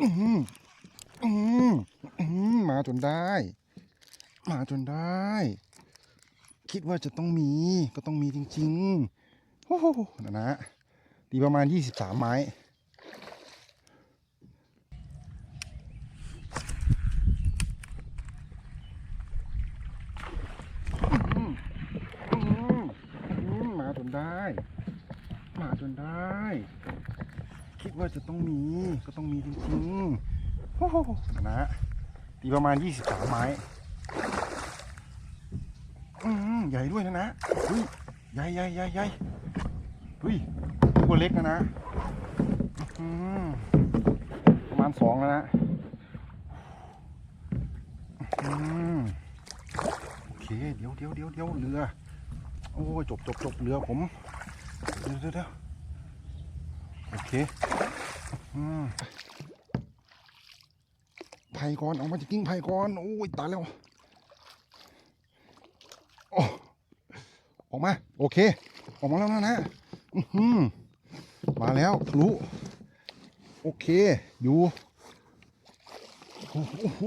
อื้อหืออื้อหืออื้อหือมาจนได้ มาจนได้ คิดว่าจะต้องมีก็ต้องมีจริงๆโอ้โหนะนะตีประมาณ23ไม้อืมอืมอืมาจนได้ มาจนได้ ว่าจะต้องมีก็ต้องมีจริงๆโอ้โหนะตีประมาณ 23 ไม้อืมใหญ่ด้วยนะนะเฮ้ยใหญ่ใหญ่ใหญ่ใหญ่เฮ้ยตัวเล็กนะนะอืมประมาณสองแล้วนะอืมโอเคเดี๋ยวเดี๋ยวเดี๋ยวเดี๋ยวเรือโอ้ยจบจบจบเรือผมเดี๋ยวเดี๋ยวโอเค ไผ่ก่อนออกมาจากกิ้งไผ่ก่อนโอ้ยตายแล้วโอ้ออกมา โอเค ออกมาแล้วนะนะมาแล้วทะลุโอเค อยู่โอ้โห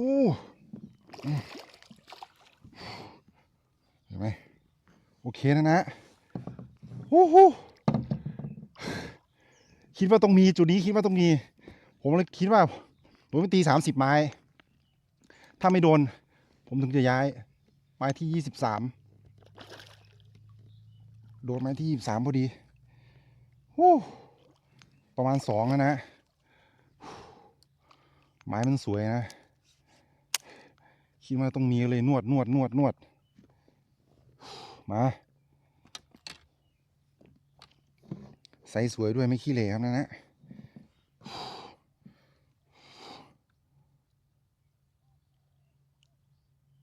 เห็นไหมโอเคนะนะโอ้โห คิดว่าต้องมีจุดนี้คิดว่าต้องมี ผมเลยคิดว่า ผมไปตีสามสิบไม้ ถ้าไม่โดน ผมถึงจะย้าย ไม้ที่ยี่สิบสามโดนไม้ที่ยี่สิบสามพอดีโอประมาณสองนะนะ ไม้มันสวยนะ คิดว่าต้องมีเลยนวดนวดนวดนวดมา ใสสวยด้วยไม่ขี้เหร่ครับนะนะ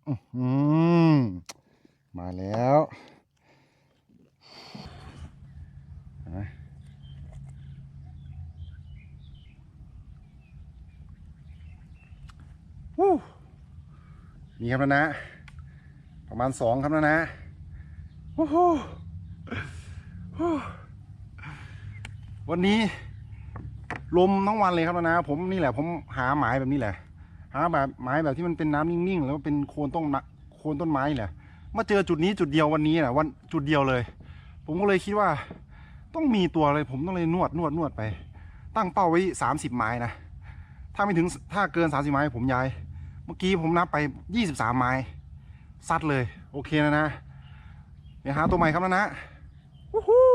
อมาแล้วนี่ครับนะนะ ประมาณสองครับนะนะโอ้โห วันนี้ลมทั้งวันเลยครับนะ ผมนี่แหละ ผมหาหมายแบบนี้แหละ หาแบบหมายแบบที่มันเป็นน้ำนิ่งๆ แล้วเป็นโคนต้นโคนต้นไม้แหละมาเจอจุดนี้จุดเดียววันนี้แหละวันจุดเดียวเลย ผมก็เลยคิดว่า ต้องมีตัวเลย ผมต้องเลยนวดนวดนวดไป ตั้งเป้าไว้สามสิบไม้นะถ้าไม่ถึงถ้าเกินสามสิบไม้ผมย้าย เมื่อกี้ผมนับไปยี่สิบสามไม้ซัดเลย โอเคนะนะเดี๋ยวหาตัวใหม่ครับนะนะวู้ฮู้